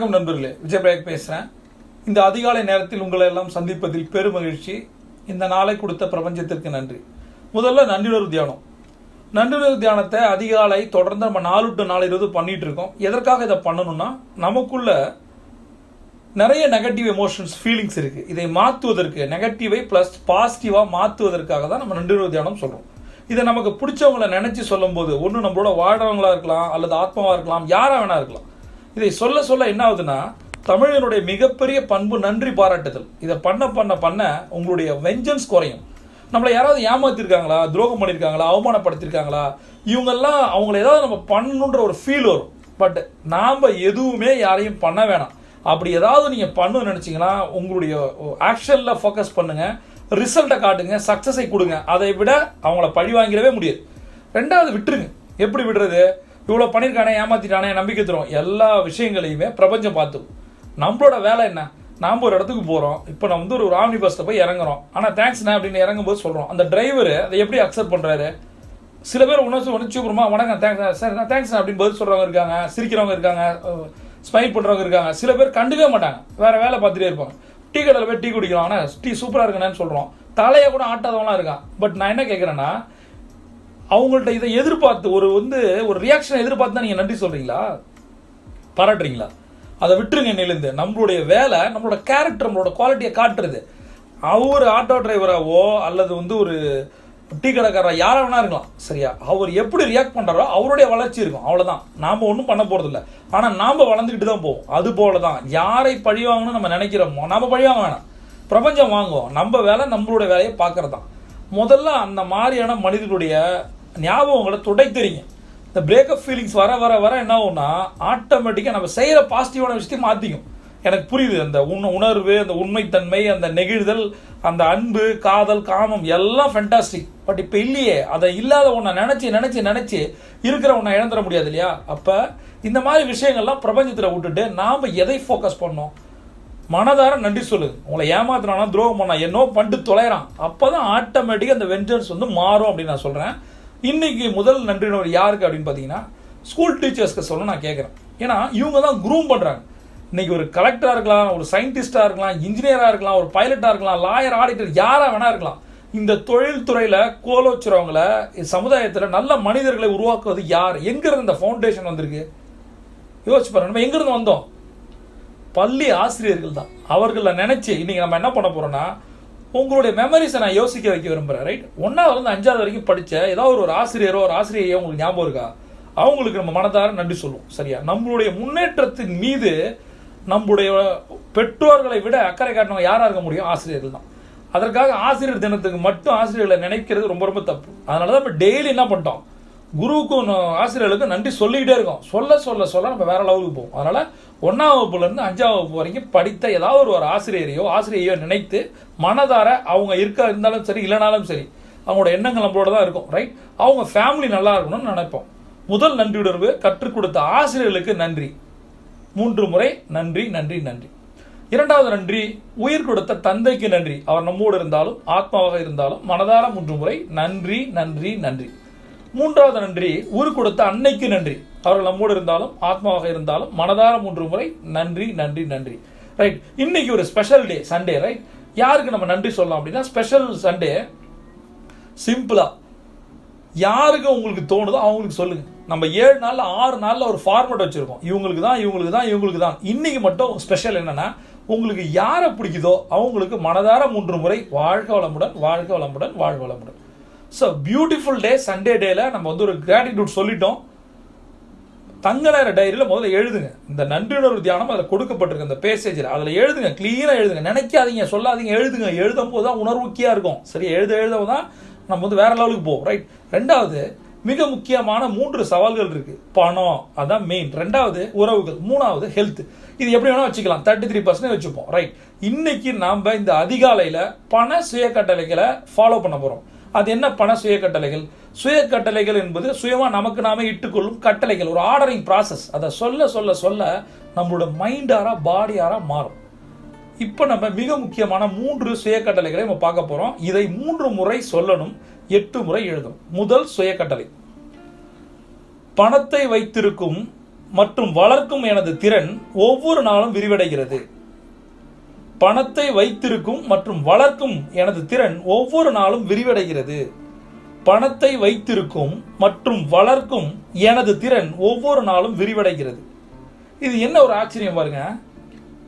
வணக்கம் நண்பர்களே விஜயபிரேக் பேசுகிறேன் இந்த அதிகாலை நேரத்தில் உங்களை எல்லாம் சந்திப்பதில் பெருமகிழ்ச்சி இந்த நாளை கொடுத்த பிரபஞ்சத்திற்கு நன்றி. முதல்ல நன்றியுணர்வு தியானம். நன்றியுணர்வு தியானத்தை அதிகாலை தொடர்ந்து நம்ம நாலு டு நாலு இருபது பண்ணிட்டு இருக்கோம். எதற்காக இதை பண்ணணும்னா நமக்குள்ள நிறைய நெகட்டிவ் எமோஷன்ஸ் ஃபீலிங்ஸ் இருக்குது இதை மாற்றுவதற்கு நெகட்டிவை ப்ளஸ் பாசிட்டிவாக மாற்றுவதற்காக தான் நம்ம நன்றியுணர்வு தியானம் சொல்கிறோம் இதை நமக்கு பிடிச்சவங்கள நினச்சி சொல்லும்போது ஒன்று நம்மளோட வாழ்றவங்களா இருக்கலாம் அல்லது ஆத்மாவாக இருக்கலாம் யாராக வேணா இருக்கலாம். இதை சொல்ல சொல்ல என்ன ஆகுதுன்னா தமிழனுடைய மிகப்பெரிய பண்பு நன்றி பாராட்டுதல். இதை பண்ண பண்ண பண்ண உங்களுடைய வெஞ்சன்ஸ் குறையும். நம்மளை யாராவது ஏமாத்திருக்காங்களா? துரோகம் பண்ணியிருக்காங்களா அவமானப்படுத்தியிருக்காங்களா இவங்கெல்லாம் அவங்கள ஏதாவது நம்ம பண்ணணுன்ற ஒரு ஃபீல் வரும். பட் நாம் எதுவுமே யாரையும் பண்ண வேணாம். அப்படி ஏதாவது நீங்கள் பண்ணணும்னு நினச்சிங்கன்னா உங்களுடைய ஆக்ஷனில் ஃபோக்கஸ் பண்ணுங்கள் ரிசல்ட்டை காட்டுங்க. சக்ஸஸை கொடுங்க. அதை விட அவங்கள பழி வாங்கிடவே முடியாது. ரெண்டாவது விட்டுருங்க. எப்படி விடுறது? இவ்வளோ பண்ணியிருக்கானே ஏமாத்திட்டானே நம்பிக்கை தரும். எல்லா விஷயங்களையுமே பிரபஞ்சம் பார்த்து. நம்மளோட வேலை என்ன? நாம் ஒரு இடத்துக்கு போகிறோம் இப்போ நம்ம வந்து ஒரு ஆம்னி பஸ்ஸில் போய் இறங்குறோம். ஆனால் தேங்க்ஸ்ண்ணா அப்படின்னு இறங்கும்போது சொல்கிறோம் அந்த டிரைவர் அதை எப்படி அக்செப்ட் பண்ணுறாரு சில பேர் உணர்ச்சி உணர்ச்சி அப்புறமா வணக்கம் தேங்க்ஸ் சார் நான் தேங்க்ஸ் அப்படின்னு பதில் சொல்கிறவங்க இருக்காங்க சிரிக்கிறவங்க இருக்காங்க ஸ்மைல் பண்ணுறவங்க இருக்காங்க. சில பேர் கண்டுக்கவே மாட்டாங்க. வேறு வேலை பார்த்துட்டே இருப்பாங்க. டீ கடையில் போய் டீ குடிக்கிறோம். ஆனால் டீ சூப்பராக இருக்குன்னு சொல்கிறோம் தலையை கூட ஆட்டாதவங்களாம் இருக்கான். பட் நான் என்ன கேட்குறேன்னா அவங்கள்ட்ட இதை எதிர்பார்த்து ஒரு வந்து ஒரு ரியாக்ஷனை எதிர்பார்த்து தான் நீங்கள் நன்றி சொல்கிறீங்களா பாராட்டுறீங்களா? அதை விட்டுருங்க நிலந்து நம்மளுடைய வேலை நம்மளோட கேரக்டர் நம்மளோட குவாலிட்டியை காட்டுறது. அவர் ஆட்டோ டிரைவராவோ அல்லது வந்து ஒரு டீ கடைக்காரா யாராக வேணா இருக்கலாம். சரியா? அவர் எப்படி ரியாக்ட் பண்ணுறாரோ அவருடைய வளர்ச்சி இருக்கும். அவ்வளோதான் நாம் ஒன்றும் பண்ண போகிறதில்ல ஆனால் ஆனா வளர்ந்துக்கிட்டு தான் போவோம். அது போல தான் யாரை பழி வாங்கணும்னு நம்ம நினைக்கிறோமோ. நாம் பழி வாங்க வேணாம். பிரபஞ்சம் வாங்குவோம். நம்ம வேலை நம்மளுடைய வேலையை பார்க்கறது தான் முதல்ல அந்த மாதிரியான மனிதனுடைய ஞாபகங்களை துடைத்தறீங்க. இந்த பிரேக்கப் ஃபீலிங்ஸ் வர வர வர என்ன ஆகும்னா ஆட்டோமேட்டிக்காக நம்ம செய்கிற பாசிட்டிவான விஷயத்தையும் மாற்றிக்கும் எனக்கு புரியுது அந்த உண் உணர்வு அந்த உண்மைத்தன்மை அந்த நெகிழ்தல் அந்த அன்பு காதல் காமம் எல்லாம் ஃபென்டாஸ்டிக் பட் இப்போ இல்லையே அதை இல்லாத ஒன்றை நினச்சி நினச்சி நினச்சி இருக்கிற ஒன்றை இழந்துட முடியாது இல்லையா? அப்போ இந்த மாதிரி விஷயங்கள்லாம் பிரபஞ்சத்தில் விட்டுட்டு நாம் எதை ஃபோக்கஸ் பண்ணோம்? மனதார நன்றி சொல்லுது உங்களை ஏமாத்துறானா துரோகம் பண்ணா என்னோ பண்ணிட்டு தொலைறான். அப்பதான் ஆட்டோமேட்டிக்காக அந்த வெஞ்சன்ஸ் வந்து மாறும் அப்படின்னு நான் சொல்கிறேன் இன்னைக்கு முதல் நன்றினவர் யாருக்கு அப்படின்னு பார்த்தீங்கன்னா ஸ்கூல் டீச்சர்ஸ்க்கு சொல்ல நான் கேட்குறேன் ஏன்னா இவங்க தான் குரூம் பண்ணுறாங்க இன்னைக்கு ஒரு கலெக்டராக இருக்கலாம் ஒரு சயின்டிஸ்டாக இருக்கலாம் இன்ஜினியராக இருக்கலாம் ஒரு பைலட்டாக இருக்கலாம் லாயர் ஆடிட்டர் யாராக வேணா இருக்கலாம். இந்த தொழில்துறையில் கோலோச்சுறவங்களை கோலோச்சுறவங்கள சமுதாயத்தில் நல்ல மனிதர்களை உருவாக்குவது யார்? எங்கேருந்து இந்த ஃபவுண்டேஷன் வந்திருக்கு? யோசிச்சு பாருங்க நம்ம எங்கேருந்து வந்தோம்? பள்ளி ஆசிரியர்கள் தான் அவர்களை நினச்சி இன்றைக்கி நம்ம என்ன பண்ண போகிறோன்னா உங்களுடைய மெமரிஸை நான் யோசிக்க வைக்க விரும்புகிறேன் ரைட் ஒன்றாவது வந்து அஞ்சாவது வரைக்கும் படித்த ஏதாவது ஒரு ஆசிரியரோ ஒரு ஆசிரியையோ உங்களுக்கு ஞாபகம் இருக்கா? அவங்களுக்கு நம்ம மனதார நன்றி சொல்லுவோம் சரியா? நம்மளுடைய முன்னேற்றத்தின் மீது நம்முடைய பெற்றோர்களை விட அக்கறை காட்டினவங்க யாராக இருக்க முடியும்? ஆசிரியர்கள் தான். அதற்காக ஆசிரியர் தினத்துக்கு மட்டும் ஆசிரியர்களை நினைக்கிறது ரொம்ப ரொம்ப தப்பு. அதனால தான் இப்போ டெய்லி என்ன பண்ணிட்டோம்? குருவுக்கும் ஆசிரியர்களுக்கும் நன்றி சொல்லிக்கிட்டே இருக்கோம். சொல்ல சொல்ல சொல்ல நம்ம வேற லெவலுக்கு போவோம். அதனால ஒன்றாம் வகுப்புலேருந்து அஞ்சாம் வகுப்பு வரைக்கும் படித்த ஏதாவது ஒரு ஒரு ஆசிரியரையோ ஆசிரியையோ நினைத்து மனதார அவங்க இருக்க இருந்தாலும் சரி இல்லைனாலும் சரி அவங்களோட எண்ணங்கள் நம்மளோட தான் இருக்கும் ரைட் அவங்க ஃபேமிலி நல்லா இருக்கணும்னு நினைப்போம். முதல் நன்றியுணர்வு கற்றுக் கொடுத்த ஆசிரியர்களுக்கு நன்றி. மூன்று முறை நன்றி நன்றி நன்றி. இரண்டாவது நன்றி உயிர் கொடுத்த தந்தைக்கு நன்றி. அவர் நம்மோடு இருந்தாலும் ஆத்மாவாக இருந்தாலும் மனதார மூன்று முறை நன்றி நன்றி நன்றி. மூன்றாவது நன்றி உரு கொடுத்த அன்னைக்கு நன்றி. அவர்கள் நம்மோடு இருந்தாலும் ஆத்மாவாக இருந்தாலும் மனதார மூன்று முறை நன்றி நன்றி நன்றி. ரைட் இன்னைக்கு ஒரு ஸ்பெஷல் டே சண்டே ரைட் யாருக்கு நம்ம நன்றி சொல்லலாம் அப்படின்னா ஸ்பெஷல் சண்டே சிம்பிளா யாருக்கு உங்களுக்கு தோணுதோ அவங்களுக்கு சொல்லுங்க. நம்ம ஏழு நாள்ல ஆறு நாள்ல ஒரு ஃபார்மேட் வச்சிருக்கோம். இவங்களுக்கு தான் இவங்களுக்கு தான் இவங்களுக்கு தான். இன்னைக்கு மட்டும் ஸ்பெஷல் என்னன்னா உங்களுக்கு யாரை பிடிக்குதோ அவங்களுக்கு மனதார மூன்று முறை வாழ்க வளமுடன் வாழ்க வளமுடன் வாழ்க வளமுடன். ஸோ பியூட்டிஃபுல் டே சண்டே டேல நம்ம வந்து ஒரு கிராட்டிடியூட் சொல்லிட்டோம். தங்க நேர டைரியில் முதல்ல எழுதுங்க. இந்த நன்றியுணர்வு தியானம் அதில் கொடுக்கப்பட்டிருக்கு அந்த பேசேஜில் அதில் எழுதுங்க க்ளீனாக எழுதுங்க. நினைக்காதீங்க சொல்லாதீங்க எழுதுங்க. எழுதும் போது தான் உணர்வுக்கியாக இருக்கும். சரி எழுத எழுத தான் நம்ம வந்து வேற லெவலுக்கு போவோம் ரைட் ரெண்டாவது மிக முக்கியமான மூன்று சவால்கள் இருக்கு. பணம் அதான் மெயின் ரெண்டாவது உறவுகள். மூணாவது ஹெல்த் இது எப்படி வேணா வச்சுக்கலாம். தேர்ட்டி த்ரீ பர்சன்ட் வச்சுப்போம் ரைட் இன்னைக்கு நாம் இந்த அதிகாலையில் பண சுய கட்டளைகளை ஃபாலோ பண்ண போகிறோம் அது என்ன பண சுய கட்டளைகள் சுய கட்டளைகள் என்பது சுயமாக நமக்கு நாமே இட்டுக்கொள்ளும் கட்டளைகள். ஒரு ஆர்டரிங் ப்ராசஸ் அதை சொல்ல சொல்ல சொல்ல நம்மளோட மைண்டாரா பாடியாரா மாறும். இப்போ நம்ம மிக முக்கியமான மூன்று சுய கட்டளைகளை நம்ம பார்க்க போகிறோம் இதை மூன்று முறை சொல்லணும். எட்டு முறை எழுதணும். முதல் சுய கட்டளை பணத்தை வைத்திருக்கும் மற்றும் வளர்க்கும் எனது திறன் ஒவ்வொரு நாளும் விரிவடைகிறது. பணத்தை வைத்திருக்கும் மற்றும் வளர்க்கும் எனது திறன் ஒவ்வொரு நாளும் விரிவடைகிறது. பணத்தை வைத்திருக்கும் மற்றும் வளர்க்கும் எனது திறன் ஒவ்வொரு நாளும் விரிவடைகிறது. இது என்ன ஒரு ஆச்சரியம் பாருங்க.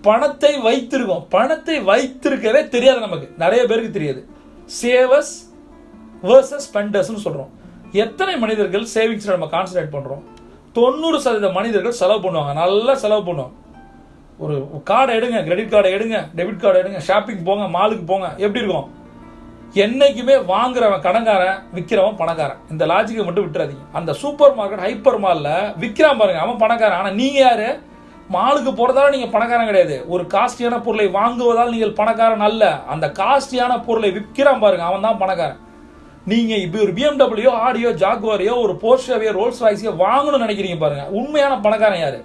பணத்தை வைத்திருக்கோம் பணத்தை வைத்திருக்கவே தெரியாது நமக்கு. நிறைய பேருக்கு தெரியாது. சேவஸ் வேர்சஸ் ஸ்பெண்டர்ஸ்னு சொல்கிறோம் எத்தனை மனிதர்கள் சேவிங்ஸில் நம்ம கான்சன்ட்ரேட் பண்ணுறோம் தொண்ணூறு சதவீத மனிதர்கள் செலவு பண்ணுவாங்க. நல்லா செலவு பண்ணுவாங்க. ஒரு கார்டை எடுங்க கிரெடிட் கார்டை எடுங்க டெபிட் கார்டை எடுங்க ஷாப்பிங் போங்க மாலுக்கு போங்க. எப்படி இருக்கும்? என்னைக்குமே வாங்குறவன் கடங்காரன் விற்கிறவன் பணக்காரன். இந்த லாஜிக்கை மட்டும் விட்டுறாதீங்க. அந்த சூப்பர் மார்க்கெட் ஹைப்பர் மாலில் விற்கிறான் பாருங்க அவன் பணக்காரன். ஆனால் நீங்கள் யார்? மாலுக்கு போகிறதால நீங்கள் பணக்காரன் கிடையாது. ஒரு காஸ்ட்லியான பொருளை வாங்குவதால் நீங்கள் பணக்காரன் அல்ல. அந்த காஸ்ட்லியான பொருளை விற்கிறான் பாருங்க அவன் தான் பணக்காரன். நீங்கள் இப்போ ஒரு பிஎம்டபிள்யூ ஆடியோ ஜாகுவாரியோ ஒரு போர்ஷாவையோ ரோல்ஸ் ராய்ஸையோ வாங்கணும்னு நினைக்கிறீங்க பாருங்க. உண்மையான பணக்காரன் யார்?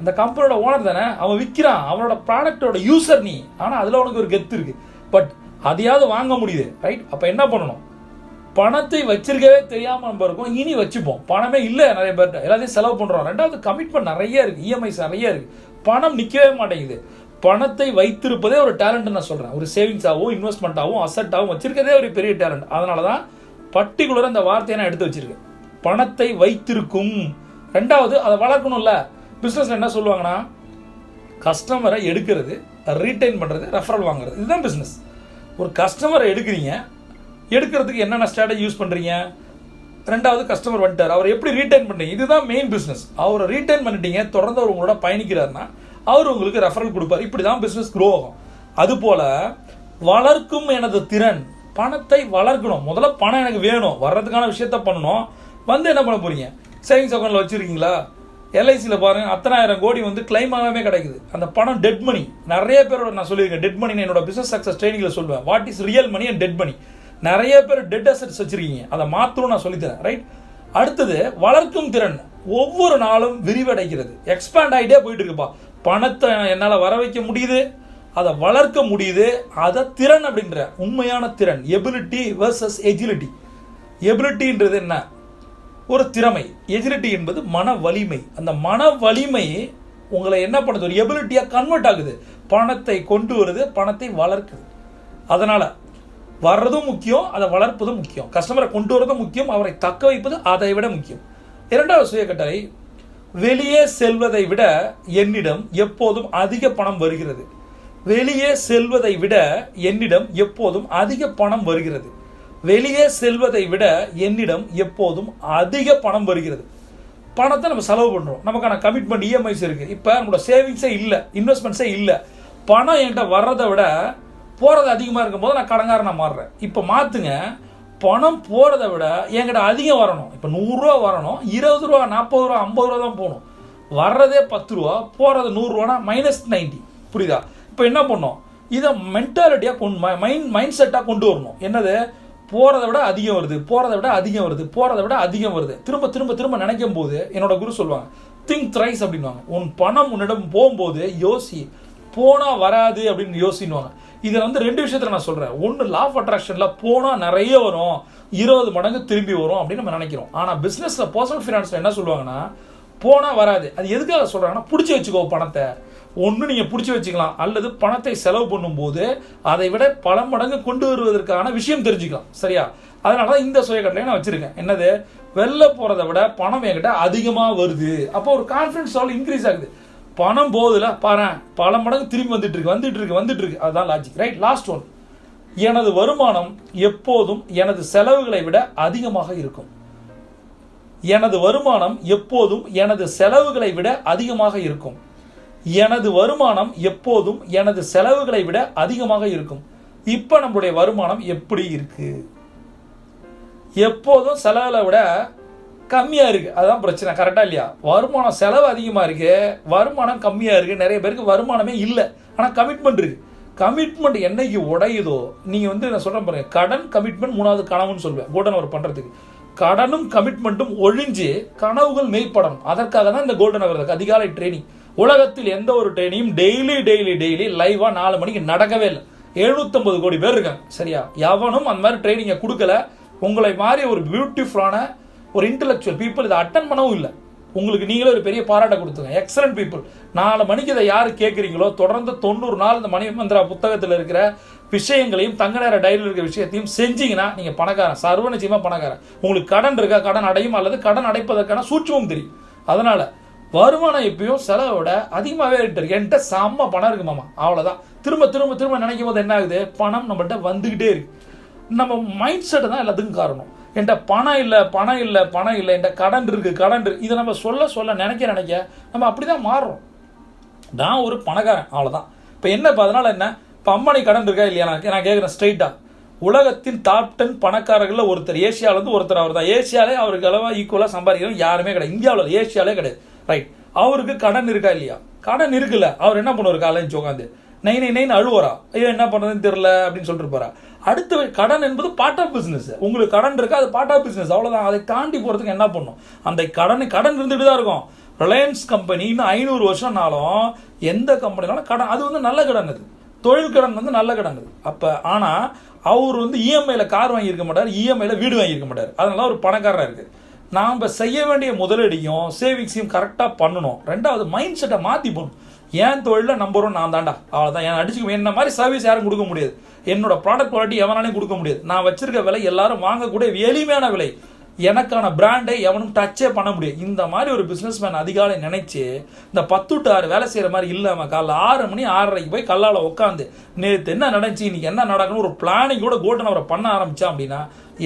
அந்த கம்பெனியோட ஓனர் தானே அவன் விற்கிறான் அவனோட ப்ராடக்டோட யூசர் நீ. ஆனால் அதில் உனக்கு ஒரு கெத்து இருக்கு. பட் அதையாவது வாங்க முடியுது ரைட் அப்போ என்ன பண்ணணும்? பணத்தை வச்சிருக்கவே தெரியாமல் நம்ம இருக்கோம். இனி வச்சுப்போம். பணமே இல்லை நிறைய பேர்கிட்ட. எல்லாத்தையும் செலவு பண்ணுறோம் ரெண்டாவது கமிட்மெண்ட் நிறைய இருக்குது இஎம்ஐஸ் நிறைய இருக்குது பணம் நிற்கவே மாட்டேங்குது. பணத்தை வைத்திருப்பதே ஒரு டேலண்ட் நான் சொல்கிறேன் ஒரு சேவிங்ஸாகவும் இன்வெஸ்ட்மெண்ட்டாகவும் அசட்டாகவும் வச்சிருக்கதே ஒரு பெரிய டேலண்ட் அதனால தான் பர்டிகுலராக இந்த வார்த்தையை நான் எடுத்து வச்சிருக்கேன். பணத்தை வைத்திருக்கும். ரெண்டாவது அதை வளர்க்கணும்ல. பிஸ்னஸில் என்ன சொல்லுவாங்கன்னா கஸ்டமரை எடுக்கிறது ரீட்டைன் பண்ணுறது ரெஃபரல் வாங்குறது. இதுதான் பிஸ்னஸ் ஒரு கஸ்டமரை எடுக்கிறீங்க எடுக்கிறதுக்கு என்னென்ன ஸ்ட்ராட்டஜி யூஸ் பண்ணுறீங்க ரெண்டாவது கஸ்டமர் வந்துட்டார். அவர் எப்படி ரீட்டைன் பண்ணுறீங்க இதுதான் மெயின் பிஸ்னஸ் அவரை ரீட்டைன் பண்ணிட்டீங்க தொடர்ந்து அவர் உங்களோட பயணிக்கிறாருன்னா அவர் உங்களுக்கு ரெஃபரல் கொடுப்பார். இப்படி தான் பிஸ்னஸ் க்ரோ ஆகும் அதுபோல் வளர்க்கும் எனது திறன். பணத்தை வளர்க்கணும். முதல்ல பணம் எனக்கு வேணும். வர்றதுக்கான விஷயத்த பண்ணணும். வந்து என்ன பண்ண போகிறீங்க சேவிங்ஸ் அக்கௌண்ட்டில் வச்சுருக்கீங்களா? எல்ஐசியில் பாருங்க அத்தனாயிரம் கோடி வந்து கிளைம் ஆகாமே கிடைக்குது. அந்த பணம் டெட் மணி நிறைய பேரோட நான் சொல்லியிருக்கேன் டெட் மணி என்னோட பிசினஸ் சக்ஸஸ் ட்ரைனிங்கில் சொல்லுவேன். What is real money and dead money நிறைய பேர் டெட் அசட்ஸ் வச்சுருக்கீங்க. அதை மாற்றணும் நான் சொல்லித்தரேன் ரைட் அடுத்தது வளர்க்கும் திறன். ஒவ்வொரு நாளும் விரிவடைகிறது. எக்ஸ்பேண்ட் ஆகிட்டே போயிட்டு இருக்குப்பா. பணத்தை என்னால் வர வைக்க முடியுது அதை வளர்க்க முடியுது அதை திறன் அப்படின்ற உண்மையான திறன். எபிலிட்டி வர்சஸ் எஜிலிட்டி எபிலிட்டின்றது என்ன? ஒரு திறமை. எஜிலிட்டி என்பது மன வலிமை. அந்த மன வலிமை உங்களை என்ன பண்ணுது? ஒரு எபிலிட்டியாக கன்வெர்ட் ஆகுது. பணத்தை கொண்டு வருது பணத்தை வளர்க்குது. அதனால் வர்றதும் முக்கியம் அதை வளர்ப்பதும் முக்கியம். கஸ்டமரை கொண்டு வரதும் முக்கியம் அவரை தக்க வைப்பது அதை விட முக்கியம். இரண்டாவது சுய கட்டளை வெளியே செல்வதை விட என்னிடம் எப்போதும் அதிக பணம் வருகிறது. வெளியே செல்வதை விட என்னிடம் எப்போதும் அதிக பணம் வருகிறது. வெளியே செல்வதை விட என்னிடம் எப்போதும் அதிக பணம் வருகிறது. பணத்தை நம்ம செலவு பண்ணுறோம் நமக்கான கமிட்மெண்ட் இஎம்ஐஸ் இருக்குது இப்போ நம்மளோட சேவிங்ஸே இல்லை. இன்வெஸ்ட்மெண்ட்ஸே இல்லை. பணம் என்கிட்ட வர்றதை விட போகிறது அதிகமாக இருக்கும்போது நான் கடங்காரனாக மாறுறேன். இப்போ மாற்றுங்க பணம் போகிறத விட என்கிட்ட அதிகம் வரணும். இப்போ நூறுரூவா வரணும். இருபது ரூபா நாற்பது ரூபா ஐம்பது ரூபா தான் போகணும். வர்றதே பத்து ரூபா போகிறது நூறுரூவானா மைனஸ் நைன்டி புரியுதா? இப்போ என்ன பண்ணோம் இதை மென்டாலிட்டியாக கொண்டு மைண்ட் மைண்ட் செட்டாக கொண்டு வரணும். என்னது? போகிறத விட அதிகம் வருது போகிறத விட அதிகம் வருது போகிறத விட அதிகம் வருது. திரும்ப திரும்ப திரும்ப நினைக்கும் போது என்னோட குரு சொல்லுவாங்க திங்க் த்ரைஸ் அப்படின்வாங்க உன் பணம் உன்னிடம் போகும்போது யோசி போனால் வராது அப்படின்னு யோசின்னுவாங்க. இதில் வந்து ரெண்டு விஷயத்தில் நான் சொல்கிறேன் ஒன்று லா ஆஃப் அட்ராக்ஷனில் போனால் நிறைய வரும். இருபது மடங்கு திரும்பி வரும் அப்படின்னு நம்ம நினைக்கிறோம். ஆனால் பிஸ்னஸில் பர்சனல் ஃபினான்ஸில் என்ன சொல்லுவாங்கன்னா போனால் வராது. அது எதுக்காக சொல்கிறாங்கன்னா பிடிச்சி வச்சுக்கோ பணத்தை. ஒன்று நீங்கள் பிடிச்சி வச்சுக்கலாம் அல்லது பணத்தை செலவு பண்ணும்போது அதை விட பல மடங்கு கொண்டு வருவதற்கான விஷயம் தெரிஞ்சுக்கலாம். சரியா? அதனால தான் இந்த சுயக்கட்டளையை நான் வச்சுருக்கேன். என்னது? வெளில போகிறத விட பணம் என்கிட்ட அதிகமாக வருது. அப்போ ஒரு கான்ஃபிடன்ஸ் லெவல் இன்க்ரீஸ் ஆகுது. பணம் போதில் பாரு பல மடங்கு திரும்பி வந்துட்டு இருக்கு வந்துட்டு இருக்கு வந்துட்டு இருக்கு. அதுதான் லாஜிக் ரைட் லாஸ்ட் ஒன் எனது வருமானம் எப்போதும் எனது செலவுகளை விட அதிகமாக இருக்கும். எனது வருமானம் எப்போதும் எனது செலவுகளை விட அதிகமாக இருக்கும். எனது வருமானம் எப்போதும் எனது செலவுகளை விட அதிகமாக இருக்கும். இப்போ நம்மளுடைய வருமானம் எப்படி இருக்கு? எப்போதும் செலவில் விட கம்மியாக இருக்குது அதுதான் பிரச்சனை. கரெக்டாக இல்லையா? வருமானம் செலவு அதிகமாக இருக்கு. வருமானம் கம்மியாக இருக்குது நிறைய பேருக்கு வருமானமே இல்லை. ஆனால் கமிட்மெண்ட் இருக்குது கமிட்மெண்ட் என்னைக்கு உடையுதோ நீங்கள் வந்து நான் சொல்கிறேன் பாருங்க. கடன் கமிட்மெண்ட் மூணாவது கனவுன்னு சொல்லுவேன். கோல்டன் அவர் பண்ணுறதுக்கு கடனும் கமிட்மெண்ட்டும் ஒழிஞ்சு கனவுகள் மெய்ப்படணும். அதற்காக தான் இந்த கோல்டன் அவர் அதிகாலை ட்ரைனிங் உலகத்தில் எந்த ஒரு ட்ரெயினையும் டெய்லி டெய்லி டெய்லி லைவாக நாலு மணிக்கு நடக்கவே இல்லை. எழுநூத்தம்பது கோடி பேர் இருக்காங்க. சரியா? எவனும் அந்த மாதிரி ட்ரைனிங்கை கொடுக்கல. உங்களை மாதிரி ஒரு பியூட்டிஃபுல்லான ஒரு இன்டலெக்சுவல் பீப்புள் இதை அட்டன் பண்ணவும் இல்லை. உங்களுக்கு நீங்களே ஒரு பெரிய பாராட்ட கொடுத்துங்க எக்ஸலண்ட் பீப்புள் நாலு மணிக்கு இதை யார் கேட்குறீங்களோ தொடர்ந்து தொண்ணூறு நாள் இந்த மணி மந்திரா புத்தகத்தில் இருக்கிற விஷயங்களையும் தங்க நேர டைரியில் இருக்கிற விஷயத்தையும் செஞ்சீங்கன்னா நீங்கள் பணக்காரன். சர்வ நிச்சயமாக பணக்காரன். உங்களுக்கு கடன் இருக்கா? கடன் அடையும்? அல்லது கடன் அடைப்பதற்கான சூட்சமும் தெரியும். அதனால் வருமானம் எப்பயும் செலவை விட அதிகமாகவே இருக்கு. என்கிட்ட செம்ம பணம் இருக்கு மாமா. அவ்வளோதான் திரும்ப திரும்ப திரும்ப நினைக்கும் போது என்ன ஆகுது? பணம் நம்மகிட்ட வந்துக்கிட்டே இருக்கு. நம்ம மைண்ட் செட்டு தான் எல்லாத்துக்கும் காரணம். என்கிட்ட பணம் இல்லை பணம் இல்லை பணம் இல்லை. என்கிட்ட கடன் இருக்குது கடன் இருக்கு. இதை நம்ம சொல்ல சொல்ல நினைக்க நினைக்க நம்ம அப்படி தான் மாறுறோம். நான் ஒரு பணக்காரன். அவ்வளோதான் இப்போ என்ன இப்போ அதனால என்ன? இப்போ அம்பானி கடன் இருக்கா இல்லையா? நான் நான் கேட்குறேன் ஸ்ட்ரைட்டாக உலகத்தின் டாப் டென் பணக்காரர்களில் ஒருத்தர். ஏஷியாவிலேருந்து ஒருத்தர் அவர் தான் ஏசியாலே அவருக்கு அளவாக ஈக்குவலாக சம்பாதிக்கிறோம் யாருமே கிடையாது. இந்தியாவில் ஏசியாலே கிடையாது. ரைட் அவருக்கு கடன் இருக்கா இல்லையா? கடன் இருக்குல்ல அவர் என்ன பண்ணுவார்? காலேஜ் உட்காந்து நை நை நைன் அழுவரா ஐயோ என்ன பண்ணுறதுன்னு தெரில அப்படின்னு சொல்லிட்டு போறா. அடுத்து கடன் என்பது பார்ட் ஆஃப் பிஸ்னஸ் உங்களுக்கு கடன் இருக்கா? அது பார்ட் ஆஃப் பிஸ்னஸ் அவ்வளோதான் அதை தாண்டி போகிறதுக்கு என்ன பண்ணும்? அந்த கடன் கடன் இருந்துட்டு தான் இருக்கும். ரிலையன்ஸ் கம்பெனி இன்னும் ஐநூறு வருஷம்னாலும் எந்த கம்பெனினாலும் கடன் அது வந்து நல்ல கடன் அது. தொழில் கடன் வந்து நல்ல கடன் அது. அப்போ ஆனால் அவர் வந்து இஎம்ஐயில் கார் வாங்கியிருக்க மாட்டார் இஎம்ஐயில் வீடு வாங்கியிருக்க மாட்டார். அதனால ஒரு பணக்காரராக இருக்குது நாம் செய்ய வேண்டிய முதலீடையும் சேவிங்ஸையும் கரெக்டாக பண்ணணும். ரெண்டாவது மைண்ட் செட்டை மாற்றி போகணும் ஏன் தொழிலில் நம்பர் ஒன் நான் தாண்டா அவ்வளோதான் என் அடிச்சுக்க என்ன மாதிரி சர்வீஸ் யாரும் கொடுக்க முடியாது. என்னோட ப்ராடக்ட் குவாலிட்டி எவனாலையும் கொடுக்க முடியாது. நான் வச்சிருக்க விலை எல்லாரும் வாங்கக்கூடிய எளிமையான விலை. எனக்கான பிராண்டை எவனும் டச்சே பண்ண முடியும் இந்த மாதிரி ஒரு பிஸ்னஸ்மேன் அதிகாலை நினைச்சு இந்த பத்து டு ஆறு வேலை செய்கிற மாதிரி இல்லாமல் காலைல ஆறு மணி ஆறரைக்கு போய் கல்லால் உட்காந்து நேற்று என்ன நடந்துச்சு இன்னைக்கு என்ன நடக்கணும் ஒரு பிளானிங் கூட கோட்டன் அவரை பண்ண ஆரம்பிச்சா அப்படின்னா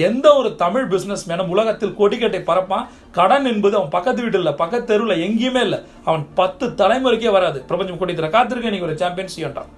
எந்த ஒரு தமிழ் பிஸ்னஸ் மேனும் உலகத்தில் கொடிக்கட்டை பறப்பான் கடன் என்பது அவன் பக்கத்து வீட்டில் இல்லை பக்கத்து தெருவில் எங்கேயுமே இல்லை. அவன் பத்து தலைமுறைக்கே வராது. பிரபஞ்சம் கொடி காத்திருக்க நீங்கள் ஒரு சாம்பியன்ஸ் செய்யட்டான்